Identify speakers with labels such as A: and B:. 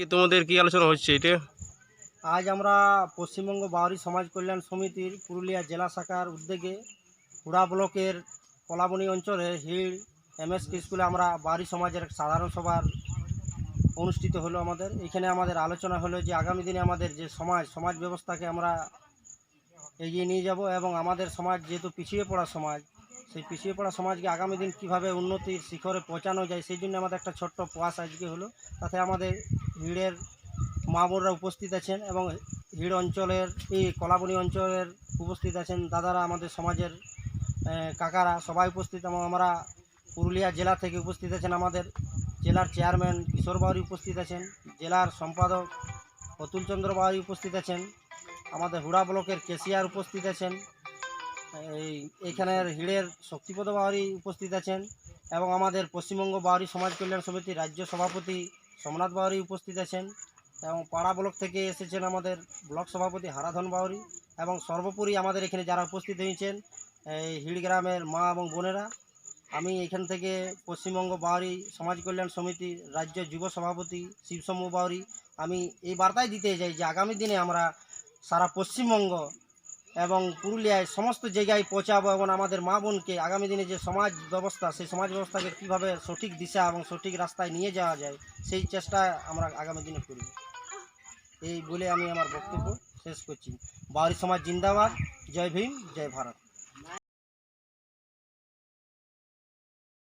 A: আজকে তোমাদের কি আলোচনা হচ্ছে এটা?
B: আজ আমরা পশ্চিমবঙ্গ বাউরি সমাজ কল্যাণ সমিতির পুরুলিয়া জেলা শাখার উদ্যোগে হুড়া ব্লকের কলাবনী অঞ্চলে হিল হিড় এমএসকে স্কুলে আমরা বাউরি সমাজের সাধারণ সভার অনুষ্ঠিত হলো আমাদের। এখানে আমাদের আলোচনা হলো যে আগামী দিনে আমাদের যে সমাজ সমাজ ব্যবস্থাকে আমরা এগিয়ে নিয়ে যাব এবং আমাদের সমাজ যেহেতু পিছিয়ে পড়া সমাজ সেই পিছিয়ে পড়া সমাজকে আগামী দিন কীভাবে উন্নতির শিখরে পৌঁছানো যায়, সেই জন্য আমাদের একটা ছোট্ট প্রয়াস আজকে হলো। তাতে আমাদের হিড়ের মা বোনরা উপস্থিত আছেন এবং হিড় অঞ্চলের, এই কলাবনী অঞ্চলের উপস্থিত আছেন। দাদারা আমাদের সমাজের কাকারা সবাই উপস্থিত এবং আমরা পুরুলিয়া জেলা থেকে উপস্থিত আছেন। আমাদের জেলার চেয়ারম্যান কিশোর বাউরি উপস্থিত আছেন, জেলার সম্পাদক অতুলচন্দ্র বাউরি উপস্থিত আছেন, আমাদের হুড়া ব্লকের কেসিয়ার উপস্থিত আছেন এই এখানের হিড়ের শক্তিপদ বাউরি উপস্থিত আছেন এবং আমাদের পশ্চিমবঙ্গ বাউরি সমাজ কল্যাণ সমিতির রাজ্য সভাপতি সোমনাথ বাউরি উপস্থিত আছেন এবং পাড়া ব্লক থেকে এসেছেন আমাদের ব্লক সভাপতি হারাধন বাউরি এবং সর্বোপরি আমাদের এখানে যারা উপস্থিত হয়েছেন, এই হিড় গ্রামের মা এবং বোনেরা, আমি এখান থেকে পশ্চিমবঙ্গ বাউরি সমাজ কল্যাণ সমিতির রাজ্য যুব সভাপতি শিবসমূহ বাউরি, আমি এই বার্তাই দিতে চাই যে আগামী দিনে আমরা সারা পশ্চিমবঙ্গ এবং পুরুলিয়ায় সমস্ত জায়গায় পৌঁছাবো এবং আমাদের মা বোনকে আগামী দিনে যে সমাজ ব্যবস্থা, সেই সমাজ ব্যবস্থাকে কীভাবে সঠিক দিশা এবং সঠিক রাস্তায় নিয়ে যাওয়া যায়, সেই চেষ্টা আমরা আগামী দিনে করব এই বলে আমি আমার বক্তব্য শেষ করছি। বাউরি সমাজ জিন্দাবাদ। জয় ভীম, জয় ভারত।